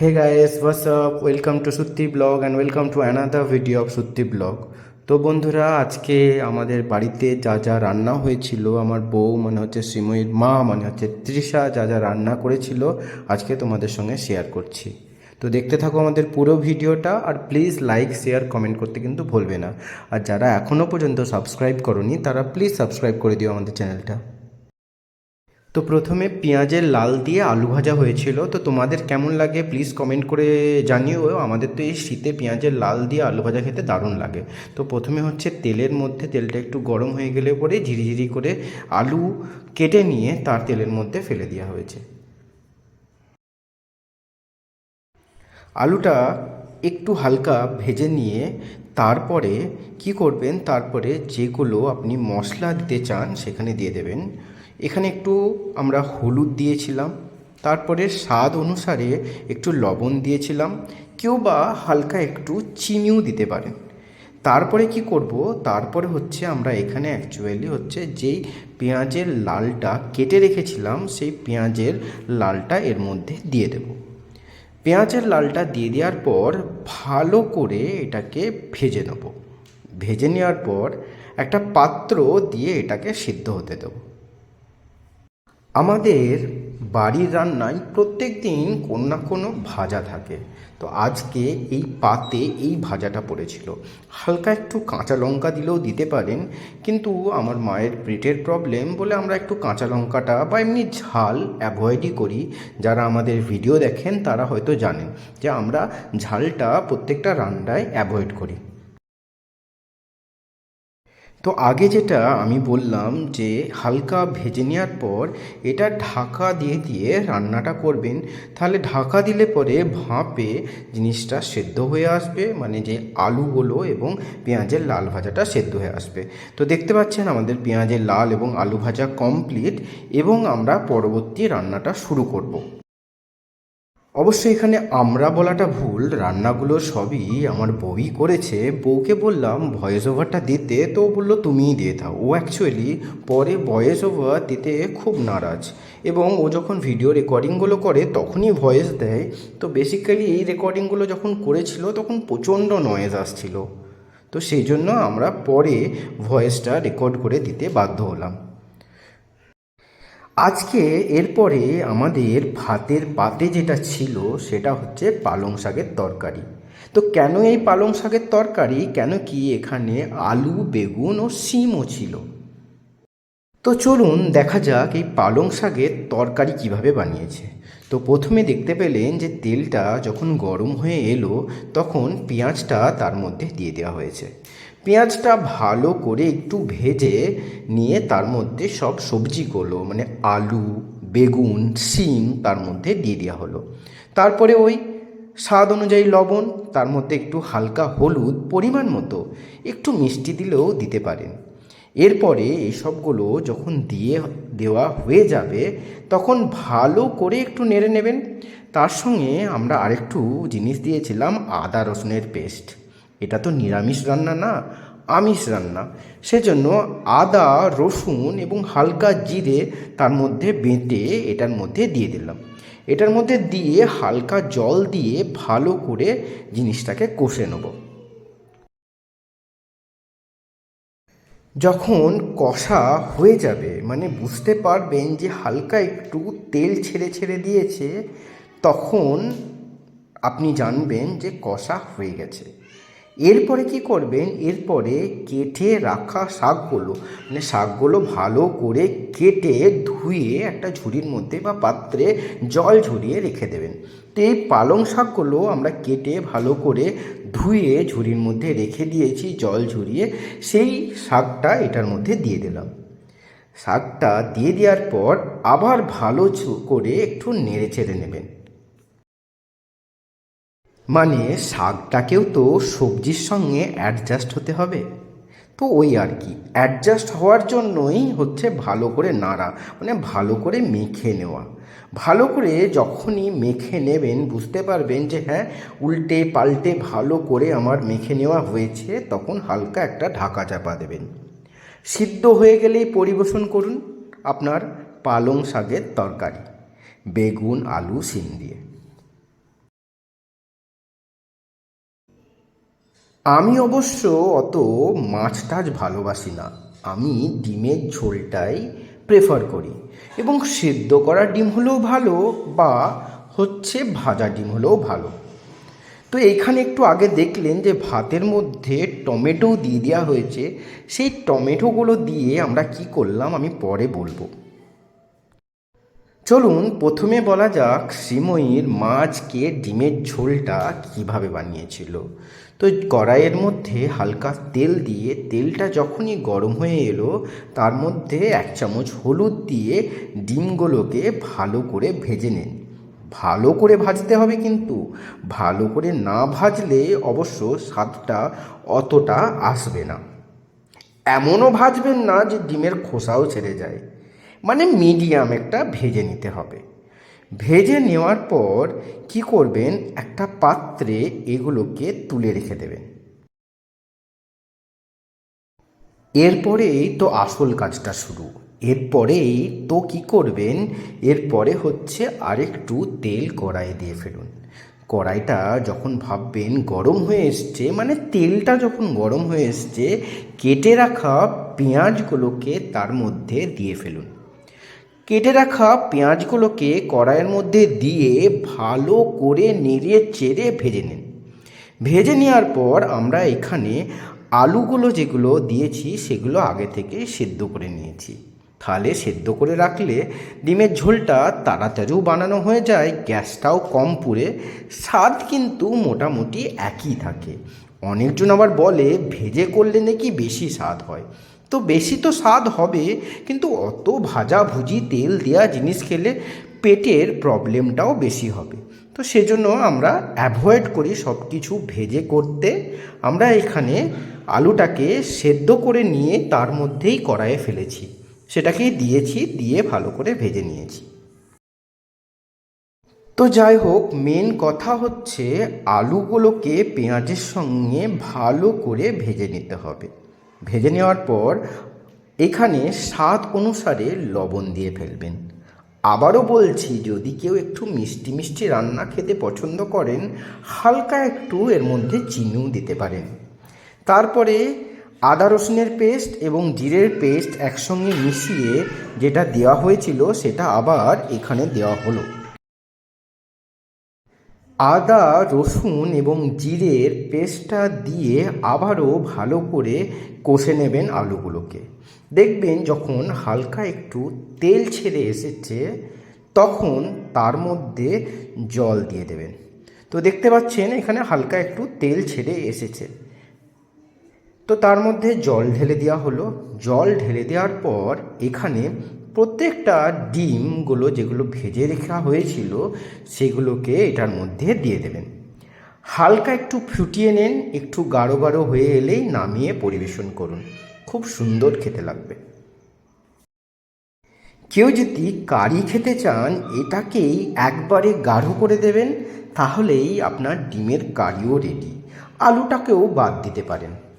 Guys, what's up? Welcome to Sutti Blog and welcome to another video of Sutti Blog. তো বন্ধুরা আজকে আমাদের বাড়িতে যা যা রান্না হয়েছিল আমার বউ মানে হচ্ছে শ্রীময়ীর মা মানে হচ্ছে তৃষা যা যা রান্না করেছিল আজকে তোমাদের সঙ্গে শেয়ার করছি তো দেখতে থাকো আমাদের পুরো ভিডিওটা আর প্লিজ লাইক শেয়ার কমেন্ট করতে কিন্তু ভুলবে না আর যারা এখনও পর্যন্ত সাবস্ক্রাইব করনি তারা প্লিজ সাবস্ক্রাইব করে দিও আমাদের চ্যানেলটা তো প্রথমে পেঁয়াজের লাল দিয়ে আলু ভাজা হয়েছিল। তো তোমাদের কেমন লাগে প্লিজ কমেন্ট করে জানিও। আমাদের তো এই শীতে পেঁয়াজের লাল দিয়ে আলু ভাজা খেতে দারুণ লাগে। তো প্রথমে হচ্ছে তেলের মধ্যে, তেলটা একটু গরম হয়ে গেলে পরে ঝিরিঝিরি করে আলু কেটে নিয়ে তার তেলের মধ্যে ফেলে দেওয়া হয়েছে। আলুটা একটু হালকা ভেজে নিয়ে তারপরে কি করবেন? তারপরে যেগুলো আপনি মশলা দিতে চান সেখানে দিয়ে দেবেন। এখানে একটু আমরা হলুদ দিয়েছিলাম, তারপরে স্বাদ অনুসারে একটু লবণ দিয়েছিলাম, কেউ বা হালকা একটু চিনিও দিতে পারেন। তারপরে কি করব? তারপরে হচ্ছে আমরা এখানে অ্যাকচুয়ালি হচ্ছে যেই পেঁয়াজের লালটা কেটে রেখেছিলাম, সেই পেঁয়াজের লালটা এর মধ্যে দিয়ে দেবো। পেঁয়াজের লালটা দিয়ে দেওয়ার পর ভালো করে এটাকে ভেজে নেব। ভেজে নেওয়ার পর একটা পাত্র দিয়ে এটাকে সিদ্ধ হতে দেব। আমাদের বাড়ির রান্নায় প্রত্যেক দিন কোনো না কোনো ভাজা থাকে। তো আজকে এই পাতে এই ভাজাটা পড়েছিল। হালকা একটু কাঁচা লঙ্কা দিলেও দিতে পারেন, কিন্তু আমার মায়ের পেটের প্রবলেম বলে আমরা একটু কাঁচা লঙ্কাটা বা এমনি ঝাল অ্যাভয়েডই করি। যারা আমাদের ভিডিও দেখেন তারা হয়তো জানেন যে আমরা ঝালটা প্রত্যেকটা রান্নায় অ্যাভয়েড করি। তো আগে যেটা আমি বললাম যে হালকা ভেজে নেওয়ার পর এটা ঢাকা দিয়ে দিয়ে রান্নাটা করবেন। তাহলে ঢাকা দিলে পরে ভাপে জিনিসটা সেদ্ধ হয়ে আসবে মানে যে আলুগুলো এবং পেঁয়াজের লাল ভাজাটা সেদ্ধ হয়ে আসবে। তো দেখতে পাচ্ছেন আমাদের পেঁয়াজের লাল এবং আলু ভাজা কমপ্লিট এবং আমরা পরবর্তী রান্নাটা শুরু করব। অবশ্যই এখানে আমরা বলাটা ভুল, রান্নাগুলো সবই আমার বউই করেছে। বউকে বললাম, ভয়েস ওভারটা দিতে। তো বলল, তুমিই দিয়ে দাও। ও অ্যাকচুয়ালি পরে ভয়েস ওভার দিতে খুব নারাজ এবং ও যখন ভিডিও রেকর্ডিংগুলো করে, তখনই ভয়েস দেয়। তো বেসিক্যালি এই রেকর্ডিংগুলো যখন করেছিল, তখন প্রচণ্ড নয়েজ আসছিল। তো সেই জন্য আমরা পরে ভয়েসটা রেকর্ড করে দিতে বাধ্য হলাম। আজকে এরপরে আমাদের ভাতের পাতে যেটা ছিল, সেটা হচ্ছে পালং শাকের তরকারি। তো কেন এই পালং শাকের তরকারি? কেন কি এখানে আলু, বেগুন ও শিমও ছিল? তো চলুন দেখা যাক এই পালং শাকের তরকারি কীভাবে বানিয়েছে। তো প্রথমে দেখতে পেলেন যে তেলটা যখন গরম হয়ে এলো, তখন পেঁয়াজটা তার মধ্যে দিয়ে দেওয়া হয়েছে। পেঁয়াজটা ভালো করে একটু ভেজে নিয়ে তার মধ্যে সব সবজিগুলো মানে আলু, বেগুন, শিম তার মধ্যে দিয়ে দেওয়া হলো। তারপরে ওই স্বাদ অনুযায়ী লবণ, তার মধ্যে একটু হালকা হলুদ পরিমাণ মতো একটু মিষ্টি দিলেও দিতে পারেন। এরপরে এই সবগুলো যখন দিয়ে দেওয়া হয়ে যাবে, তখন ভালো করে একটু নেড়ে নেবেন। তার সঙ্গে আমরা আরেকটু জিনিস দিয়েছিলাম, আদা রসুনের পেস্ট। এটা তো নিরামিষ রান্না না, আমিষ রান্না। সেজন্য আদা, রসুন এবং হালকা জিরে তার মধ্যে বেটে এটার মধ্যে দিয়ে দিলাম। এটার মধ্যে দিয়ে হালকা জল দিয়ে ভালো করে জিনিসটাকে কষে নেব। যখন কষা হয়ে যাবে মানে বুঝতে পারবেন যে হালকা একটু তেল ছেড়ে ছেড়ে দিয়েছে, তখন আপনি জানবেন যে কষা হয়ে গেছে। এরপরে কি করবেন এরপরে কেটে রাখা শাকগুলো মানে শাকগুলো ভালো করে কেটে ধুয়ে একটা ঝুড়ির মধ্যে বা পাত্রে জল ঝরিয়ে রেখে দেবেন। তো এই পালং শাকগুলো আমরা কেটে ভালো করে ধুয়ে ঝুড়ির মধ্যে রেখে দিয়েছি, জল ঝরিয়ে। সেই শাকটা এটার মধ্যে দিয়ে দিলাম। শাকটা দিয়ে দেওয়ার পর আবার ভালো করে একটু নেড়ে চেড়ে নেবেন। মানে শাকটাকেও তো সবজির সঙ্গে অ্যাডজাস্ট হতে হবে। তো ওই আর কি অ্যাডজাস্ট হওয়ার জন্যই হচ্ছে ভালো করে নাড়া মানে ভালো করে মেখে নেওয়া। ভালো করে যখনই মেখে নেবেন বুঝতে পারবেন যে হ্যাঁ উল্টে পাল্টে ভালো করে আমার মেখে নেওয়া হয়েছে, তখন হালকা একটা ঢাকা চাপা দেবেন। সিদ্ধ হয়ে গেলেই পরিবেশন করুন আপনার পালং শাকের তরকারি, বেগুন, আলু, সিম দিয়ে। আমি অবশ্য অত মাছ টাছ ভালোবাসি না। আমি ডিমের ঝোলটাই প্রেফার করি এবং সেদ্ধ করা ডিম হলেও ভালো বা হচ্ছে ভাজা ডিম হলেও ভালো। তো এইখানে একটু আগে দেখলেন যে ভাতের মধ্যে টমেটো দিয়ে দেওয়া হয়েছে। সেই টমেটোগুলো দিয়ে আমরা কি করলাম আমি পরে বলব। চলুন প্রথমে বলা যাক শ্রীময়ীর মাছকে ডিমের ঝোলটা কীভাবে বানিয়েছিল। তো কড়াইয়ের মধ্যে হালকা তেল দিয়ে তেলটা যখনই গরম হয়ে এলো, তার মধ্যে এক চামচ হলুদ দিয়ে ডিমগুলোকে ভালো করে ভেজে নিন। ভালো করে ভাজতে হবে কিন্তু। ভালো করে না ভাজলে অবশ্য স্বাদটা অতটা আসবে না। এমনও ভাজবেন না যে ডিমের খোসাও ছেড়ে যায়। মানে মিডিয়াম একটা ভেজে নিতে হবে। ভেজে নেওয়ার পর কি করবেন? একটা পাত্রে এগুলোকে তুলে রেখে দেবেন। এরপরেই তো আসল কাজটা শুরু। এরপরেই তো কি করবেন? এরপরে হচ্ছে আরেকটু তেল কড়াইয়ে দিয়ে ফেলুন। কড়াইটা যখন ভাববেন গরম হয়ে এসছে মানে তেলটা যখন গরম হয়ে এসছে, কেটে রাখা পেঁয়াজগুলোকে তার মধ্যে দিয়ে ফেলুন। কেটে রাখা পেঁয়াজগুলোকে কড়াইয়ের মধ্যে দিয়ে ভালো করে নেড়ে চেড়ে ভেজে নিন। ভেজে নেওয়ার পর আমরা এখানে আলুগুলো যেগুলো দিয়েছি সেগুলো আগে থেকে সেদ্ধ করে নিয়েছি। তাহলে সেদ্ধ করে রাখলে ডিমের ঝোলটা তাড়াতাড়িও বানানো হয়ে যায়, গ্যাসটাও কম পুড়ে, স্বাদ কিন্তু মোটামুটি একই থাকে। অনেকজন আবার বলে, ভেজে করলে নাকি বেশি স্বাদ হয়? তো বেশি তো স্বাদ হবে, কিন্তু অত ভাজা ভুজি তেল দেওয়া জিনিস খেলে পেটের প্রবলেমটাও বেশি হবে। তো সেজন্য আমরা অ্যাভয়েড করি সব কিছু ভেজে করতে। আমরা এখানে আলুটাকে সেদ্ধ করে নিয়ে তার মধ্যেই কড়াইয়ে ফেলেছি। সেটাকে দিয়েছি, দিয়ে ভালো করে ভেজে নিয়েছি। তো যাই হোক মেন কথা হচ্ছে আলুগুলোকে পেঁয়াজের সঙ্গে ভালো করে ভেজে নিতে হবে। ভেজে নেওয়ার পর এখানে স্বাদ অনুসারে লবণ দিয়ে ফেলবেন। আবারও বলছি, যদি কেউ একটু মিষ্টি মিষ্টি রান্না খেতে পছন্দ করেন, হালকা একটু এর মধ্যে চিনিও দিতে পারেন। তারপরে আদা রসুনের পেস্ট এবং জিরের পেস্ট একসঙ্গে মিশিয়ে যেটা দেওয়া হয়েছিল, সেটা আবার এখানে দেওয়া হলো। আদা, রসুন এবং জিরের পেস্টটা দিয়ে আবারও ভালো করে কষে নেবেন আলুগুলোকে। দেখবেন যখন হালকা একটু তেল ছেড়ে এসেছে, তখন তার মধ্যে জল দিয়ে দেবেন। তো দেখতে পাচ্ছেন, এখানে হালকা একটু তেল ছেড়ে এসেছে। তো তার মধ্যে জল ঢেলে দেওয়া হলো। জল ঢেলে দেওয়ার পর এখানে প্রত্যেকটা ডিমগুলো যেগুলো ভেজে রাখা হয়েছিল, সেগুলোকে এটার মধ্যে দিয়ে দেবেন। হালকা একটু ফুটিয়ে নেন, একটু গাঢ় গাঢ় হয়ে এলেই নামিয়ে পরিবেশন করুন। খুব সুন্দর খেতে লাগবে। কেউ যদি কারি খেতে চান, এটাকেই একবারে গাঢ় করে দেবেন, তাহলেই আপনার ডিমের কারিও রেডি আলুটাকেও বাদ দিতে পারেন।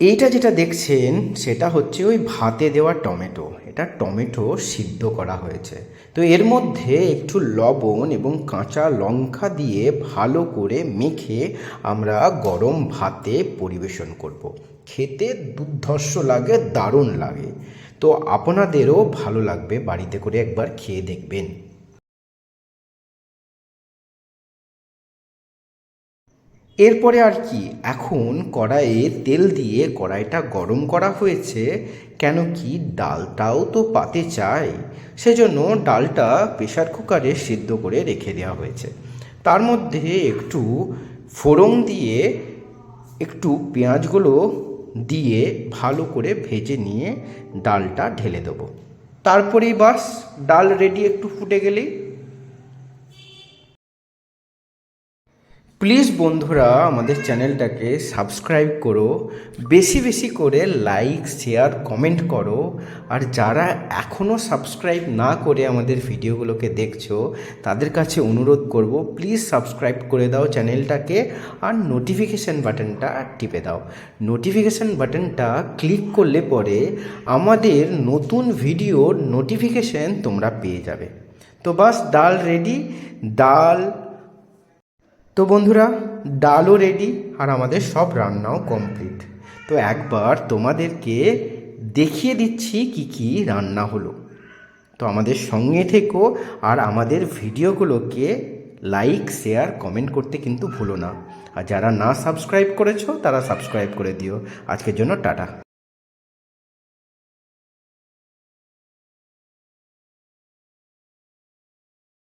এইটা যেটা দেখছেন, সেটা হচ্ছে ওই ভাতে দেওয়া টমেটো। এটা টমেটো সিদ্ধ করা হয়েছে। তো এর মধ্যে একটু লবণ এবং কাঁচা লঙ্কা দিয়ে ভালো করে মেখে আমরা গরম ভাতে পরিবেশন করব। খেতে দুর্ধর্ষ লাগে, দারুণ লাগে। তো আপনাদেরও ভালো লাগবে, বাড়িতে করে একবার খেয়ে দেখবেন। এরপরে আর কি? এখন কড়াইয়ে তেল দিয়ে কড়াইটা গরম করা হয়েছে, কেন কি ডালটাও তো পাতে চাই। সেজন্য ডালটা প্রেশার কুকারে সিদ্ধ করে রেখে দেওয়া হয়েছে। তার মধ্যে একটু ফোড়ন দিয়ে একটু পেঁয়াজগুলো দিয়ে ভালো করে ভেজে নিয়ে ডালটা ঢেলে দেবো। তারপরেই বাস, ডাল রেডি একটু ফুটে গেলেই প্লিজ বন্ধুরা আমাদের চ্যানেলটাকে সাবস্ক্রাইব করো, বেশি বেশি করে লাইক, শেয়ার, কমেন্ট করো, আর যারা এখনও সাবস্ক্রাইব না করে আমাদের ভিডিওগুলোকে দেখছ, তাদের কাছে অনুরোধ করব, প্লিজ সাবস্ক্রাইব করে দাও চ্যানেলটাকে আর নোটিফিকেশান বাটনটা টিপে দাও। নোটিফিকেশান বাটনটা ক্লিক করলে পরে আমাদের নতুন ভিডিওর নোটিফিকেশান তোমরা পেয়ে যাবে। তো বাস, ডাল রেডি? ডাল তো বন্ধুরা, ডালও রেডি আর আমাদের সব রান্নাও কমপ্লিট তো একবার তোমাদেরকে দেখিয়ে দিচ্ছি কি কি রান্না হলো। তো আমাদের সঙ্গে থেকো আর আমাদের ভিডিওগুলোকে লাইক শেয়ার কমেন্ট করতে কিন্তু ভুলো না। আর যারা না সাবস্ক্রাইব করেছ, তারা সাবস্ক্রাইব করে দিও। আজকের জন্য টাটা।